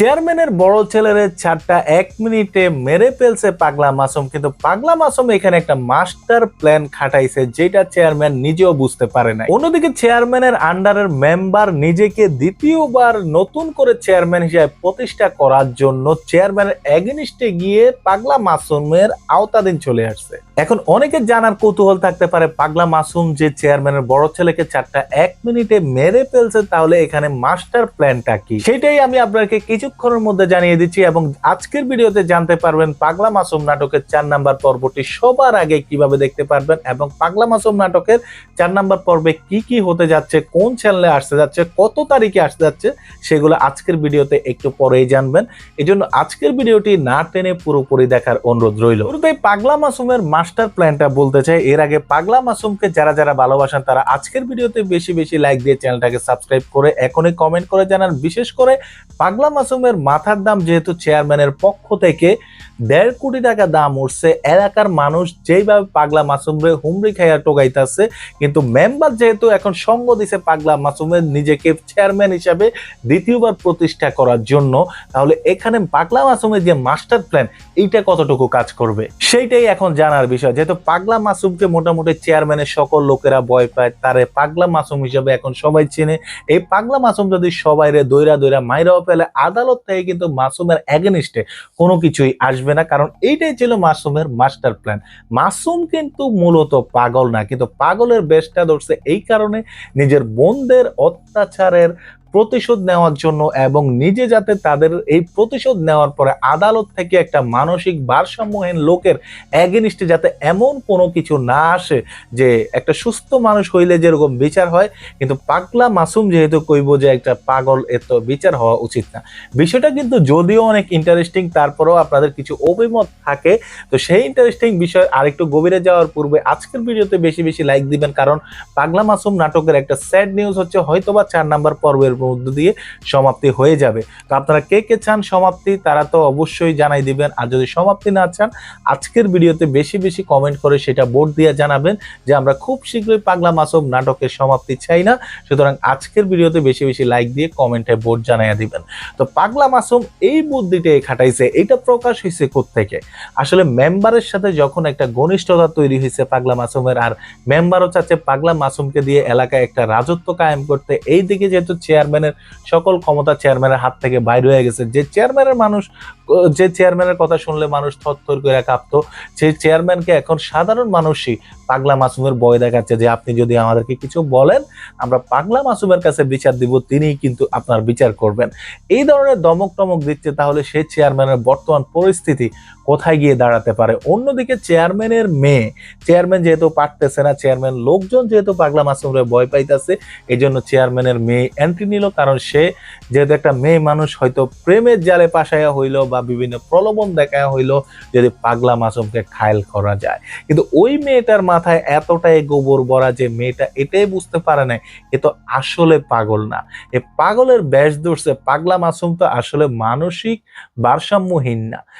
চেয়ারম্যানের বড় ছেলের চারটা এক মিনিটে মেরে ফেলছে পাগলা মাসুম, কিন্তু পাগলা মাসুম এখানে একটা মাস্টার প্ল্যান খাটাইছে যেটা চেয়ারম্যান নিজেও বুঝতে পারে না অন্যদিকে চেয়ারম্যানের আন্ডারের মেম্বার নিজেকে দ্বিতীয়বার নতুন করে চেয়ারম্যান হিসেবে প্রতিষ্ঠা করার জন্য চেয়ারম্যানের এগেনিস্টে গিয়ে পাগলা মাসুমের আওতাধীন চলে আসছে। এখন অনেকে জানার কৌতূহল থাকতে পারে, পাগলা মাসুম যে চেয়ারম্যানের বড় ছেলেকে চারটা এক মিনিটে মেরে ফেলছে, তাহলে এখানে মাস্টার প্ল্যানটা কি? সেটাই আমি আপনাকে কিছুক্ষণের মধ্যে জানিয়ে দিচ্ছি এবং আজকের ভিডিওতে জানতে পারবেন পাগলা মাসুম নাটকের চার নাম্বার পর্বটি সবার আগে কীভাবে দেখতে পারবেন এবং পাগলা মাসুম নাটকের চার নাম্বার পর্বে কি কি হতে যাচ্ছে, কোন চ্যানেলে আসতে যাচ্ছে, কত তারিখে আসতে যাচ্ছে, সেগুলো আজকের ভিডিওতে একটু পরেই জানবেন। এই জন্য আজকের ভিডিওটি না টেনে পুরোপুরি দেখার অনুরোধ রইল। শুরুতেই পাগলা মাসুমের মাস্টার প্ল্যানটা বলতে চাই। এর আগে পাগলা মাসুমকে যারা যারা ভালোবাসেন, তারা আজকের ভিডিওতে বেশি বেশি লাইক দিয়ে চ্যানেলটাকে সাবস্ক্রাইব করে এখনই কমেন্ট করে জানান। বিশেষ করে পাগলা মাসুমের মাথার দাম যেহেতু চেয়ারম্যানের পক্ষ থেকে, দেড় কোটি টাকা দাম উঠছে। এলাকার মানুষ যেইভাবে পাগলা মাসুমরে হুমড়ি খাইয়া টোকাইতেছে কিন্তু মেম্বার যেহেতু এখন সঙ্গ দিছে পাগলা মাসুমের নিজেকে চেয়ারম্যান হিসাবে দ্বিতীয়বার প্রতিষ্ঠা করার জন্য, তাহলে এখানে পাগলা মাসুমের যে মাস্টার প্ল্যান, এইটা কতটুকু কাজ করবে? সেইটাই এখন জানার বিষয়। যেহেতু পাগলা মাসুমকে মোটামুটি চেয়ারম্যানের সকল লোকেরা ভয় পায়, তারে পাগলা মাসুম হিসাবে এখন সবাই চেনে। এই পাগলা মাসুম যদি সবাই দৈরা দৈরা মাইরাও পেলে আদালত থেকে কিন্তু মাসুমের এগেনিস্টে কোনো কিছুই আসবে না। কারণ এইটাই ছিল মাসুমের মাস্টার প্ল্যান মাসুম কিন্তু মূলত পাগল না, কিন্তু পাগলের বেশটা ধরছে এই কারণে নিজের বোনদের অত্যাচারের প্রতিশোধ নেওয়ার জন্য এবং নিজে যাতে তাদের এই প্রতিশোধ নেওয়ার পরে আদালত থেকে একটা মানসিক ভারসাম্যহীন লোকের এগেনিস্টে যাতে এমন কোনো কিছু না আসে যে একটা সুস্থ মানুষ হইলে যেরকম বিচার হয়, কিন্তু পাগলা মাসুম যেহেতু কইব যে একটা পাগল এত বিচার হওয়া উচিত না। বিষয়টা কিন্তু যদিও অনেক ইন্টারেস্টিং তারপরেও আপনাদের কিছু অভিমত থাকে, তো সেই ইন্টারেস্টিং বিষয় আরেকটু গভীরে যাওয়ার পূর্বে আজকের ভিডিওতে বেশি বেশি লাইক দিবেন, কারণ পাগলা মাসুম নাটকের একটা স্যাড নিউজ হচ্ছে, হয়তোবা চার নাম্বার পর্বের মধ্য দিয়ে সমাপ্তি হয়ে যাবে। তো আপনারা কে কে চান সমাপ্তি, তারা তো অবশ্যই জানাই দিবেন। আর যদি সমাপ্তি না চান, আজকের ভিডিওতে বেশি বেশি কমেন্ট করে সেটা বোর্ড দিয়ে জানাবেন যে আমরা খুব শীঘ্রই পাগলা মাসুম নাটকের সমাপ্তি চাই না। সুতরাং আজকের ভিডিওতে বেশি বেশি লাইক দিয়ে কমেন্টে বোর্ড জানাইয়া দিবেন। তো পাগলা মাসুম এই বুদ্ধিটা খাটাইছে, এটা প্রকাশ হয়েছে থেকে আসলে মেম্বারের সাথে যখন একটা ঘনিষ্ঠতা তৈরি হয়েছে পাগলা মাসুমের, আর মেম্বারও চাচ্ছে পাগলা মাসুমকে দিয়ে এলাকায় একটা রাজত্ব কায়েম করতে এই দিকে যেহেতু চেয়ারম্যানের সকল ক্ষমতা চেয়ারম্যানের হাত থেকে বাইর হয়ে গেছে। যে চেয়ারম্যানের মানুষ যে চেয়ারম্যানের কথা শুনলে মানুষ থরথর করে কাঁপতো সেই চেয়ারম্যানকে এখন সাধারণ মানুষই পাগলা মাসুমের ভয় দেখাচ্ছে যে আপনি যদি আমাদেরকে কিছু বলেন, আমরা পাগলা মাসুমের কাছে বিচার দিব, তিনিই কিন্তু আপনার বিচার করবেন। এই ধরনের দমক টমক দিচ্ছে তাহলে সেই চেয়ারম্যানের বর্তমান পরিস্থিতি কোথায় গিয়ে দাঁড়াতে পারে? অন্যদিকে চেয়ারম্যানের মেয়ে চেয়ারম্যান যেহেতু পারতেছে না চেয়ারম্যান লোকজন যেহেতু পাগলা মাসুমরে ভয় পাইতেছে এই জন্য চেয়ারম্যানের মেয়ে এন্ট্রি নিল, কারণ সে যেহেতু একটা মেয়ে মানুষ, হয়তো প্রেমের জালে পাশায়া হইল বা বিভিন্ন প্রলোভন দেখা হইল যদি পাগলা মাসুমকে খায়ল করা যায়। কিন্তু ওই মেয়েটার মাথায় এতটাই গোবর ভরা যে মেয়েটা এটাই বুঝতে পারে না এ তো আসলে পাগল না। এ পাগলের ব্যাস ধরছে, পাগলা মাসুম তো আসলে মানসিক ভারসাম্যহীন না।